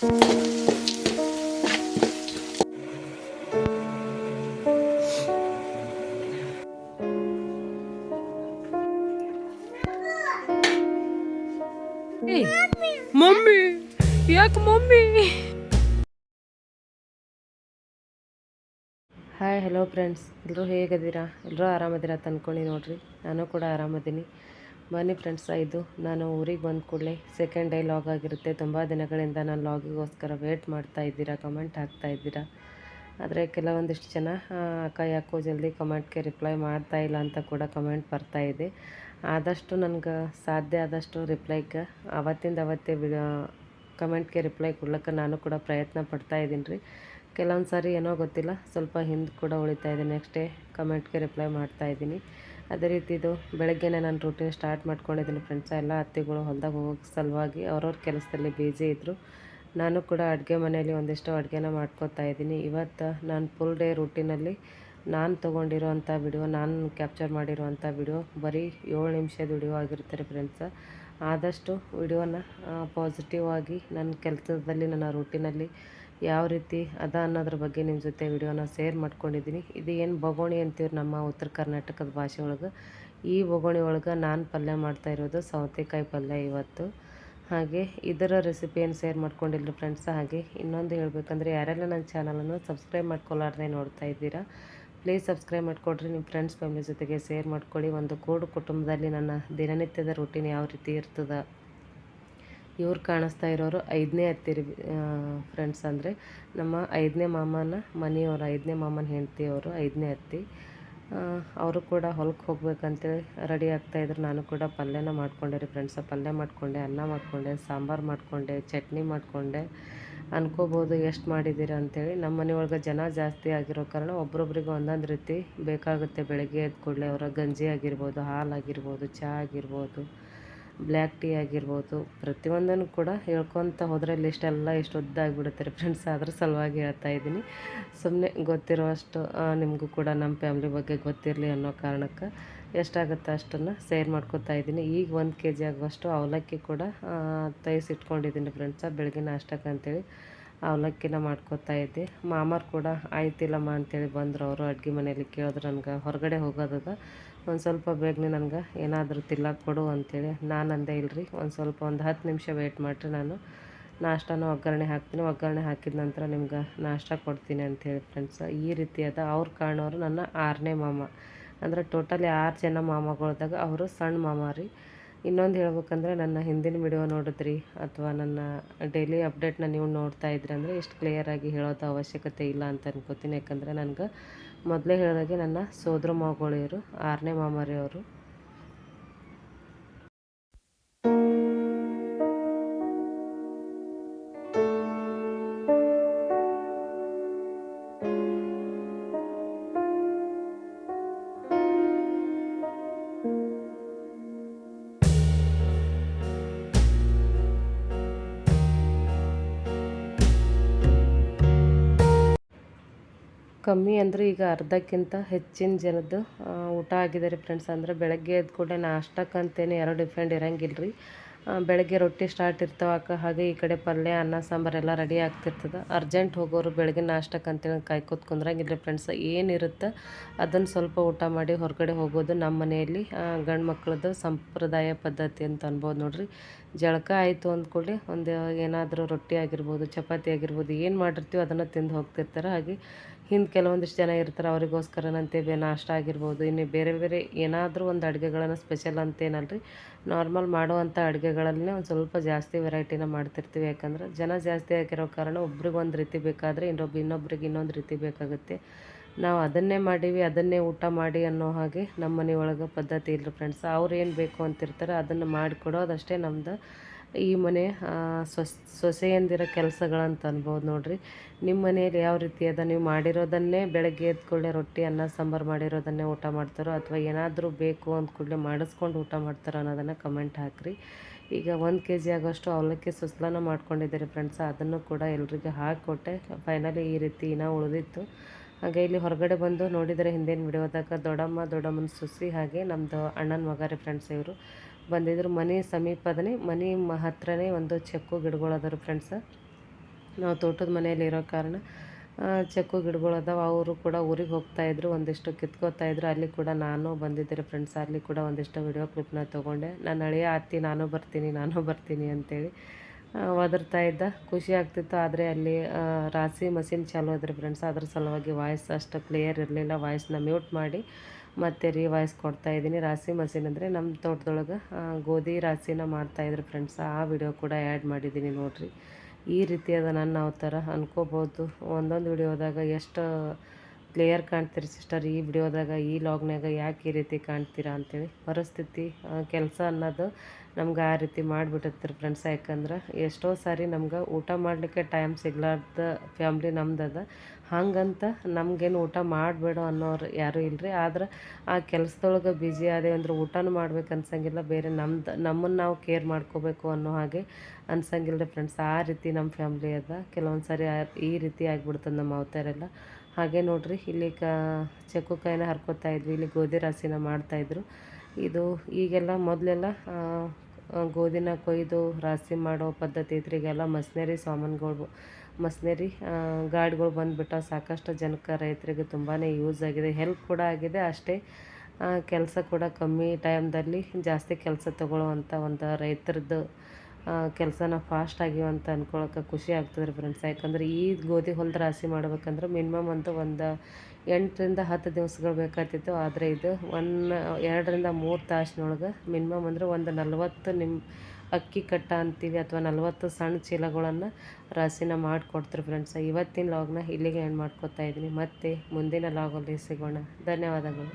Mummy, ಯಾಕೆ mummy? Hi hello friends ಎಲ್ಲರೂ ಹೇಗಿದ್ದೀರಾ? ಎಲ್ಲರೂ ಆರಾಮದೀರ ಅಂತ ಅಂದ್ಕೊಂಡು ನೋಡ್ರಿ. ನಾನು ಕೂಡ ಆರಾಮದ್ದೀನಿ. ಬನ್ನಿ ಫ್ರೆಂಡ್ಸ್ ಇದು ನಾನು ಊರಿಗೆ ಬಂದ ಕೂಡಲೇ ಸೆಕೆಂಡ್ ಡೇ ಲಾಗ್ ಆಗಿರುತ್ತೆ. ತುಂಬ ದಿನಗಳಿಂದ ನಾನು ಲಾಗಿಗೋಸ್ಕರ ವೇಟ್ ಮಾಡ್ತಾ ಇದ್ದೀರಾ ಕಮೆಂಟ್ ಹಾಕ್ತಾ ಇದ್ದೀರಾ? ಆದರೆ ಕೆಲವೊಂದಿಷ್ಟು ಜನ ಅಕ್ಕ ಯಾಕೋ ಜಲ್ದಿ ಕಮೆಂಟ್ಗೆ ರಿಪ್ಲೈ ಮಾಡ್ತಾ ಇಲ್ಲ ಅಂತ ಕೂಡ ಕಮೆಂಟ್ ಬರ್ತಾ ಇದೆ. ಆದಷ್ಟು ನನಗೆ ಸಾಧ್ಯ ಆದಷ್ಟು ರಿಪ್ಲೈಗೆ ಅವತ್ತಿಂದ ಅವತ್ತೇ ವಿಡಿಯೋ ಕಮೆಂಟ್ಗೆ ರಿಪ್ಲೈ ಕೊಡ್ಲಿಕ್ಕೆ ನಾನು ಕೂಡ ಪ್ರಯತ್ನ ಪಡ್ತಾ ಇದ್ದೀನಿ ರೀ. ಕೆಲವೊಂದು ಸಾರಿ ಏನೋ ಗೊತ್ತಿಲ್ಲ, ಸ್ವಲ್ಪ ಹಿಂದೆ ಕೂಡ ಉಳಿತಾ ಇದೆ. ನೆಕ್ಸ್ಟ್ ಡೇ ಕಮೆಂಟ್ಗೆ ರಿಪ್ಲೈ ಮಾಡ್ತಾ ಇದ್ದೀನಿ. ಅದೇ ರೀತಿ ಇದು ಬೆಳಗ್ಗೆನೇ ನಾನು ರೂಟೀನ್ ಸ್ಟಾರ್ಟ್ ಮಾಡ್ಕೊಂಡಿದ್ದೀನಿ ಫ್ರೆಂಡ್ಸ್ ಎಲ್ಲ ಅತ್ತೆಗಳು ಹೊಲ್ದಾಗ ಹೋಗೋಕ್ಕೆ ಸಲುವಾಗಿ ಅವ್ರವ್ರ ಕೆಲಸದಲ್ಲಿ ಬ್ಯುಸಿ ಇದ್ದರು ನಾನು ಕೂಡ ಅಡುಗೆ ಮನೆಯಲ್ಲಿ ಒಂದಿಷ್ಟು ಅಡುಗೆನ ಮಾಡ್ಕೋತಾ ಇದ್ದೀನಿ. ಇವತ್ತು ನಾನು ಫುಲ್ ಡೇ ರೂಟೀನಲ್ಲಿ ನಾನು ತೊಗೊಂಡಿರೋವಂಥ ವಿಡಿಯೋ ನಾನು ಕ್ಯಾಪ್ಚರ್ ಮಾಡಿರೋವಂಥ ವಿಡಿಯೋ ಬರೀ ಏಳು ನಿಮಿಷದ ವಿಡಿಯೋ ಆಗಿರ್ತಾರೆ ಫ್ರೆಂಡ್ಸ ಆದಷ್ಟು ವಿಡಿಯೋನ ಪಾಸಿಟಿವ್ ಆಗಿ ನನ್ನ ಕೆಲಸದಲ್ಲಿ ನನ್ನ ರೂಟೀನಲ್ಲಿ ಯಾವ ರೀತಿ ಅದ ಅನ್ನೋದ್ರ ಬಗ್ಗೆ ನಿಮ್ಮ ಜೊತೆ ವಿಡಿಯೋನ ಶೇರ್ ಮಾಡ್ಕೊಂಡಿದ್ದೀನಿ. ಇದು ಏನು ಬೊಗೋಣಿ ಅಂತೀವಿ ನಮ್ಮ ಉತ್ತರ ಕರ್ನಾಟಕದ ಭಾಷೆ ಒಳಗೆ. ಈ ಬೊಗೋಣಿ ಒಳಗೆ ನಾನು ಪಲ್ಯ ಮಾಡ್ತಾ ಇರೋದು ಸೌತೆಕಾಯಿ ಪಲ್ಯ ಇವತ್ತು. ಹಾಗೆ ಇದರ ರೆಸಿಪಿ ಏನು ಶೇರ್ ಮಾಡ್ಕೊಂಡಿಲ್ಲ ಫ್ರೆಂಡ್ಸ್ ಹಾಗೆ ಇನ್ನೊಂದು ಹೇಳಬೇಕಂದ್ರೆ ಯಾರೆಲ್ಲ ನನ್ನ ಚಾನಲನ್ನು ಸಬ್ಸ್ಕ್ರೈಬ್ ಮಾಡ್ಕೊಳ್ಳಾರ್ದೆ ನೋಡ್ತಾ ಇದ್ದೀರಾ ಪ್ಲೀಸ್ ಸಬ್ಸ್ಕ್ರೈಬ್ ಮಾಡಿಕೊಡ್ರಿ. ನಿಮ್ಮ ಫ್ರೆಂಡ್ಸ್ ಫ್ಯಾಮಿಲಿ ಜೊತೆಗೆ ಶೇರ್ ಮಾಡ್ಕೊಳ್ಳಿ. ಒಂದು ಕೂಡು ಕುಟುಂಬದಲ್ಲಿ ನನ್ನ ದಿನನಿತ್ಯದ ರೂಟೀನ್ ಯಾವ ರೀತಿ ಇರ್ತದೆ? ಇವ್ರು ಕಾಣಿಸ್ತಾ ಇರೋರು ಐದನೇ ಹತ್ತಿರ ಫ್ರೆಂಡ್ಸ್ ಅಂದರೆ ನಮ್ಮ ಐದನೇ ಮಾಮನ ಮನೆಯವರು, ಐದನೇ ಮಾಮನ ಹೆಂಡತಿ ಅವರು ಐದನೇ ಅತ್ತಿ. ಅವರು ಕೂಡ ಹೊಲಕ್ಕೆ ಹೋಗ್ಬೇಕಂತೇಳಿ ರೆಡಿ ಆಗ್ತಾಯಿದ್ರು ನಾನು ಕೂಡ ಪಲ್ಯನ ಮಾಡ್ಕೊಂಡೆ ರೀ ಫ್ರೆಂಡ್ಸ ಪಲ್ಯ ಮಾಡಿಕೊಂಡೆ, ಅನ್ನ ಮಾಡಿಕೊಂಡೆ, ಸಾಂಬಾರು ಮಾಡಿಕೊಂಡೆ, ಚಟ್ನಿ ಮಾಡಿಕೊಂಡೆ. ಅನ್ಕೋಬೋದು ಎಷ್ಟು ಮಾಡಿದ್ದೀರ ಅಂತೇಳಿ. ನಮ್ಮ ಮನೆಯೊಳಗೆ ಜನ ಜಾಸ್ತಿ ಆಗಿರೋ ಕಾರಣ ಒಬ್ರೊಬ್ರಿಗೆ ಒಂದೊಂದು ರೀತಿ ಬೇಕಾಗುತ್ತೆ. ಬೆಳಗ್ಗೆ ಎದ್ದು ಕೂಡಲೇ ಅವರ ಗಂಜಿ ಆಗಿರ್ಬೋದು, ಹಾಲು ಆಗಿರ್ಬೋದು ಚಹಾ ಆಗಿರ್ಬೋದು. ಬ್ಲ್ಯಾಕ್ ಟೀ ಆಗಿರ್ಬೋದು, ಪ್ರತಿಯೊಂದನ್ನು ಕೂಡ ಹೇಳ್ಕೊತ ಹೋದರೆ ಲಿಸ್ಟೆಲ್ಲ ಎಷ್ಟು ಉದ್ದಾಗಿಬಿಡುತ್ತೆ ರೀ ಫ್ರೆಂಡ್ಸ್ ಅದ್ರ ಸಲುವಾಗಿ ಹೇಳ್ತಾ ಇದ್ದೀನಿ. ಸುಮ್ಮನೆ ಗೊತ್ತಿರೋ ಅಷ್ಟು ನಿಮಗೂ ಕೂಡ ನಮ್ಮ ಫ್ಯಾಮ್ಲಿ ಬಗ್ಗೆ ಗೊತ್ತಿರಲಿ ಅನ್ನೋ ಕಾರಣಕ್ಕೆ ಎಷ್ಟಾಗುತ್ತೆ ಅಷ್ಟನ್ನು ಸೇರ್ ಮಾಡ್ಕೊತಾ ಇದ್ದೀನಿ. ಈಗ ಒಂದು ಕೆ ಜಿ ಆಗುವಷ್ಟು ಅವಲಕ್ಕಿ ಕೂಡ ತಯಿಸಿಟ್ಕೊಂಡಿದ್ದೀನಿ ಫ್ರೆಂಡ್ಸ ಬೆಳಗ್ಗೆ ನಾಷ್ಟಕ್ಕೆ ಅಂತೇಳಿ. ಅವಲಕ್ಕಿನ ಮಾಡ್ಕೊತಾ ಇದ್ದೆ. ಮಾಮಾರು ಕೂಡ ಆಯ್ತಿಲ್ಲಮ್ಮ ಅಂತೇಳಿ ಬಂದರು ಅವರು. ಅಡುಗೆ ಮನೆಯಲ್ಲಿ ಕೇಳಿದ್ರು ನನಗೆ, ಹೊರಗಡೆ ಹೋಗೋದದ? ಒಂದು ಸ್ವಲ್ಪ ಬೇಗನೆ ನನಗೆ ಏನಾದರೂ ತಿಲ್ಲಕ್ಕೆ ಕೊಡು ಅಂತೇಳಿ. ನಾನು ಅಂದೆ, ಇಲ್ರಿ, ಒಂದು ಸ್ವಲ್ಪ ಒಂದು ಹತ್ತು ನಿಮಿಷ ವೆಯ್ಟ್ ಮಾಡಿರಿ ನಾನು. ನಾಷ್ಟಾನ ಒಗ್ಗರಣೆ ಹಾಕ್ತೀನಿ. ಒಗ್ಗರಣೆ ಹಾಕಿದ ನಂತರ ನಿಮ್ಗೆ ನಾಷ್ಟ ಕೊಡ್ತೀನಿ ಅಂಥೇಳಿ ಫ್ರೆಂಡ್ಸ್ ಈ ರೀತಿಯಾದ ಅವ್ರು ಕಾಣೋರು ನನ್ನ ಆರನೇ ಮಾಮ. ಅಂದರೆ ಟೋಟಲಿ ಆರು ಜನ ಮಾಮಗಳದಾಗ ಅವರು ಸಣ್ಣ ಮಾಮ ರೀ. ಇನ್ನೊಂದು ಹೇಳ್ಬೇಕಂದ್ರೆ ನನ್ನ ಹಿಂದಿನ ವಿಡಿಯೋ ನೋಡಿದ್ರಿ ಅಥವಾ ನನ್ನ ಡೈಲಿ ಅಪ್ಡೇಟ್ನ ನೀವು ನೋಡ್ತಾ ಇದ್ರಿ ಅಂದರೆ ಇಷ್ಟು ಕ್ಲಿಯರಾಗಿ ಹೇಳೋದು ಅವಶ್ಯಕತೆ ಇಲ್ಲ ಅಂತ ಅನ್ಕೋತೀನಿ. ಯಾಕಂದರೆ ನನಗೆ ಮೊದಲೇ ಹೇಳಿದಾಗೆ ನನ್ನ ಸೋದರ ಮಾವಗಳು ಇವರು ಆರನೇ ಮಾಮರಿ ಕಮ್ಮಿ ಅಂದರೆ ಈಗ ಅರ್ಧಕ್ಕಿಂತ ಹೆಚ್ಚಿನ ಜನದ್ದು ಊಟ ಆಗಿದೆ ರೀ ಫ್ರೆಂಡ್ಸ್ ಅಂದರೆ ಬೆಳಗ್ಗೆ ಎದ್ದ ಕೂಡ ನಾಷ್ಟಕ್ಕಂತೇನು ಯಾರೋ ಡಿಫೆಂಡ್ ಇರಂಗಿಲ್ಲ ರೀ ಬೆಳಗ್ಗೆ ರೊಟ್ಟಿ ಸ್ಟಾರ್ಟ್ ಇರ್ತಾವಕ್ಕ, ಹಾಗೆ ಈ ಕಡೆ ಪಲ್ಯ, ಅನ್ನ ಸಾಂಬಾರೆಲ್ಲ ರೆಡಿ ಆಗ್ತಿರ್ತದೆ. ಅರ್ಜೆಂಟ್ ಹೋಗೋರು ಬೆಳಗ್ಗೆ ನಾಷ್ಟಕ್ಕೆ ಅಂತೇಳಿ ಕಾಯ್ಕೋತ್ ಕುಂದ್ರಂಗಿಲ್ಲ ರೀ ಫ್ರೆಂಡ್ಸ್ ಏನಿರುತ್ತೆ ಅದನ್ನು ಸ್ವಲ್ಪ ಊಟ ಮಾಡಿ ಹೊರಗಡೆ ಹೋಗೋದು ನಮ್ಮ ಮನೆಯಲ್ಲಿ ಗಂಡು ಮಕ್ಕಳದ್ದು ಸಂಪ್ರದಾಯ ಪದ್ಧತಿ ಅಂತ ಅನ್ಬೋದು ನೋಡಿರಿ. ಜಳಕ ಆಯಿತು ಅಂದ್ಕೊಳ್ಳಿ ಒಂದು ಏನಾದರೂ ರೊಟ್ಟಿ ಆಗಿರ್ಬೋದು, ಚಪಾತಿ ಆಗಿರ್ಬೋದು, ಏನು ಮಾಡಿರ್ತೀವೋ ಅದನ್ನು ತಿಂದು ಹೋಗ್ತಿರ್ತಾರೆ. ಹಾಗೆ ಹಿಂದೆ ಕೆಲವೊಂದಿಷ್ಟು ಜನ ಇರ್ತಾರೆ ಅವರಿಗೋಸ್ಕರನಂತೆ ಬೇ ನಾಷ್ಟ ಆಗಿರ್ಬೋದು. ಇನ್ನು ಬೇರೆ ಬೇರೆ ಏನಾದರೂ ಒಂದು ಅಡುಗೆಗಳನ್ನು ಸ್ಪೆಷಲ್ ಅಂತೇನಲ್ರಿ? ನಾರ್ಮಲ್ ಮಾಡುವಂಥ ಅಡುಗೆಗಳಲ್ಲೇ ಒಂದು ಸ್ವಲ್ಪ ಜಾಸ್ತಿ ವೆರೈಟಿನ ಮಾಡ್ತಿರ್ತೀವಿ. ಯಾಕಂದ್ರೆ ಜನ ಜಾಸ್ತಿ ಆಗಿರೋ ಕಾರಣ ಒಬ್ರಿಗೆ ಒಂದು ರೀತಿ ಬೇಕಾದರೆ ಇನ್ನೊಬ್ಬ ಇನ್ನೊಬ್ರಿಗೆ ಇನ್ನೊಂದು ರೀತಿ ಬೇಕಾಗುತ್ತೆ. ನಾವು ಅದನ್ನೇ ಮಾಡೀವಿ, ಅದನ್ನೇ ಊಟ ಮಾಡಿ ಅನ್ನೋ ಹಾಗೆ ನಮ್ಮ ಮನೆಯೊಳಗೆ ಪದ್ಧತಿ ಇಲ್ಲ ಫ್ರೆಂಡ್ಸ್ ಅವ್ರು ಏನು ಬೇಕು ಅಂತಿರ್ತಾರೆ, ಅದನ್ನು ಮಾಡಿಕೊಡೋದಷ್ಟೇ ನಮ್ದು ಈ ಮನೆ ಸೊಸ್ ಸೊಸೆಯಂದಿರ ಕೆಲಸಗಳಂತ ಅನ್ಬೋದು ನೋಡಿರಿ. ನಿಮ್ಮ ಮನೆಯಲ್ಲಿ ಯಾವ ರೀತಿ ಅದ? ನೀವು ಮಾಡಿರೋದನ್ನೇ ಬೆಳಗ್ಗೆ ಎದ್ದ ಕೂಡಲೇ ರೊಟ್ಟಿ, ಅನ್ನ, ಸಾಂಬಾರು ಮಾಡಿರೋದನ್ನೇ ಊಟ ಮಾಡ್ತಾರೋ ಅಥವಾ ಏನಾದರೂ ಬೇಕು ಅಂದ ಕೂಡಲೇ ಮಾಡಿಸ್ಕೊಂಡು ಊಟ ಮಾಡ್ತಾರೋ ಅನ್ನೋದನ್ನು ಕಮೆಂಟ್ ಹಾಕಿರಿ. ಈಗ ಒಂದು ಕೆ ಜಿ ಆಗೋಷ್ಟು ಅವಲಕ್ಕಿ ಸುಸ್ಲನ ಮಾಡ್ಕೊಂಡಿದ್ದೀರಿ ಫ್ರೆಂಡ್ಸ್. ಅದನ್ನು ಕೂಡ ಎಲ್ರಿಗೂ ಹಾಕಿಕೊಟ್ಟೆ ಫೈನಲಿ ಈ ರೀತಿ ಇನ್ನೂ ಉಳಿದಿತ್ತು. ಹಾಗೆ ಇಲ್ಲಿ ಹೊರಗಡೆ ಬಂದು ನೋಡಿದರೆ ಹಿಂದಿನ ವಿಡಿಯೋದಾಗ ದೊಡ್ಡಮ್ಮ, ದೊಡ್ಡಮ್ಮನ ಸುಸಿ ಹಾಗೆ ನಮ್ಮದು ಅಣ್ಣನ ಮಗ ಫ್ರೆಂಡ್ಸ್ ಇವರು. ಬಂದಿದ್ರು. ಮನೆ ಸಮೀಪದನೇ, ಮನೆ ಹತ್ರನೇ ಒಂದು ಚೆಕ್ಕು ಗಿಡಗಳು ಫ್ರೆಂಡ್ಸ್. ನಾವು ತೋಟದ ಮನೆಯಲ್ಲಿ ಇರೋ ಕಾರಣ ಚೆಕ್ಕು ಗಿಡಗಳದಾವ ಅವರು ಕೂಡ ಊರಿಗೆ ಹೋಗ್ತಾಯಿದ್ರು ಒಂದಿಷ್ಟು ಕಿತ್ಕೋತಾ ಇದ್ರು. ಅಲ್ಲಿ ಕೂಡ ನಾನು ಬಂದಿದ್ದೆ ಫ್ರೆಂಡ್ಸ್. ಅಲ್ಲಿ ಕೂಡ ಒಂದಿಷ್ಟು ವಿಡಿಯೋ ಕ್ಲಿಪ್ನ ತೊಗೊಂಡೆ. ನನ್ನ ಅಳಿಯ ಅತ್ತಿ ನಾನು ಬರ್ತೀನಿ ನಾನು ಬರ್ತೀನಿ ಅಂತೇಳಿ ಒದರ್ತಾ ಇದ್ದ. ಖುಷಿ ಆಗ್ತಿತ್ತು. ಆದರೆ ಅಲ್ಲಿ ರಾಸಿ ಮಷಿನ್ ಚಾಲೂ ಅದ್ರಿ ಫ್ರೆಂಡ್ಸ್. ಅದ್ರ ಸಲುವಾಗಿ ವಾಯ್ಸ್ ಅಷ್ಟು ಕ್ಲಿಯರ್ ಇರಲಿಲ್ಲ. ವಾಯ್ಸ್ನ ಮ್ಯೂಟ್ ಮಾಡಿ ಮತ್ತೆ ರಿವೈಸ್ ವಾಯ್ಸ್ ಕೊಡ್ತಾ ಇದ್ದೀನಿ. ರಾಸಿ ಮಸೀನ್ ಅಂದರೆ ನಮ್ಮ ತೋಟದೊಳಗೆ ಗೋಧಿ ರಾಸಿನ ಮಾಡ್ತಾಯಿದ್ರು ಫ್ರೆಂಡ್ಸ್ ಆ ವಿಡಿಯೋ ಕೂಡ ಆ್ಯಡ್ ಮಾಡಿದ್ದೀನಿ ನೋಡಿರಿ. ಈ ರೀತಿಯಾದ ನನ್ನ ಅವತಾರ ಅನ್ಕೋಬೋದು ಒಂದೊಂದು ವಿಡಿಯೋದಾಗ ಎಷ್ಟು ಕ್ಲಿಯರ್ ಕಾಣ್ತೀರಿ ಸಿಸ್ಟರ್ ಈ ವಿಡಿಯೋದಾಗ ಈ ಲಾಗ್ನಾಗ ಯಾಕೆ ಈ ರೀತಿ ಕಾಣ್ತೀರಾ ಅಂತೇಳಿ. ಪರಿಸ್ಥಿತಿ ಕೆಲಸ ಅನ್ನೋದು ನಮ್ಗೆ ಆ ರೀತಿ ಮಾಡಿಬಿಟ್ಟಿರ್ತೀರಿ ಫ್ರೆಂಡ್ಸ್ ಯಾಕಂದ್ರೆ ಎಷ್ಟೋ ಸಾರಿ ನಮ್ಗೆ ಊಟ ಮಾಡಲಿಕ್ಕೆ ಟೈಮ್ ಸಿಗ್ಲಾರ್ದ ಫ್ಯಾಮ್ಲಿ ನಮ್ದದ. ಹಂಗಂತ ನಮಗೇನು ಊಟ ಮಾಡಬೇಡ ಅನ್ನೋರು ಯಾರೂ ಇಲ್ಲರಿ ಆದ್ರೆ ಆ ಕೆಲಸದೊಳಗೆ ಬ್ಯುಸಿ ಆದೇವೆ ಅಂದ್ರೆ ಊಟನೂ ಮಾಡ್ಬೇಕು ಅನ್ಸಂಗಿಲ್ಲ. ಬೇರೆ ನಮ್ದು ನಮ್ಮನ್ನು ನಾವು ಕೇರ್ ಮಾಡ್ಕೋಬೇಕು ಅನ್ನೋ ಹಾಗೆ ಅನ್ಸಂಗಿಲ್ಲ ರೀ ಫ್ರೆಂಡ್ಸ್ ಆ ರೀತಿ ನಮ್ಮ ಫ್ಯಾಮ್ಲಿ ಅದ. ಕೆಲವೊಂದು ಸಾರಿ ಈ ರೀತಿ ಆಗಿಬಿಡ್ತದೆ ನಮ್ಮ ಅವತಾರೆಲ್ಲ. ಹಾಗೆ ನೋಡಿರಿ ಇಲ್ಲಿ ಕ ಚಕ್ಕುಕಾಯಿನ ಹರ್ಕೋತಾ ಇದ್ವಿ. ಇಲ್ಲಿ ಗೋಧಿ ರಾಸಿನ ಮಾಡ್ತಾಯಿದ್ರು ಇದು ಈಗೆಲ್ಲ ಮೊದಲೆಲ್ಲ ಗೋಧಿನ ಕೊಯ್ದು ರಾಸಿ ಮಾಡೋ ಪದ್ಧತಿ ಐತ್ರಿ. ಈಗೆಲ್ಲ ಮಸ್ನೇರಿ ಸಾಮಾನುಗಳು, ಮಸ್ನೇರಿ ಗಾಡಿಗಳು ಬಂದುಬಿಟ್ಟು ಸಾಕಷ್ಟು ಜನಕ್ಕೆ ರೈತರಿಗೆ ತುಂಬಾ ಯೂಸ್ ಆಗಿದೆ. ಹೆಲ್ಪ್ ಕೂಡ ಆಗಿದೆ ಅಷ್ಟೇ. ಕೆಲಸ ಕೂಡ ಕಮ್ಮಿ ಟೈಮ್ದಲ್ಲಿ ಜಾಸ್ತಿ ಕೆಲಸ ತಗೊಳ್ಳುವಂಥ ಒಂದು ರೈತರದ್ದು ಕೆಲಸನ ಫಾಸ್ಟ್ ಅಂತ ಅಂದ್ಕೊಳಕ್ಕೆ ಖುಷಿ ಆಗ್ತದೆ ಫ್ರೆಂಡ್ಸ್ ಯಾಕಂದ್ರೆ ಈ ಗೋಧಿ ಹೊಲದ ರಾಶಿ ಮಾಡ್ಬೇಕಂದ್ರೆ ಮಿನಿಮಮ್ ಅಂತೂ ಒಂದು ಎಂಟರಿಂದ ಹತ್ತು ದಿವಸಗಳು ಬೇಕಾಗ್ತಿತ್ತು. ಆದರೆ ಇದು ಒನ್ ಎರಡರಿಂದ ಮೂರು ತಾಸಿನೊಳಗೆ ಮಿನಿಮಮ್ ಅಂದರೆ ಒಂದು ನಲ್ವತ್ತು ನಿಮ್ಮ ಅಕ್ಕಿ ಕಟ್ಟ ಅಂತೀವಿ ಅಥವಾ ನಲ್ವತ್ತು ಸಣ್ಣ ಚೀಲಗಳನ್ನು ರಾಶಿನ ಮಾಡಿಕೊಡ್ತಾರೆ ಫ್ರೆಂಡ್ಸ್ ಇವತ್ತಿನ ಲಾಗ್ನ ಇಲ್ಲಿಗೆ ಎಂಡ್ ಮಾಡ್ಕೊತಾ ಇದ್ದೀನಿ. ಮತ್ತೆ ಮುಂದಿನ ಲಾಗಲ್ಲಿ ಸಿಗೋಣ. ಧನ್ಯವಾದಗಳು.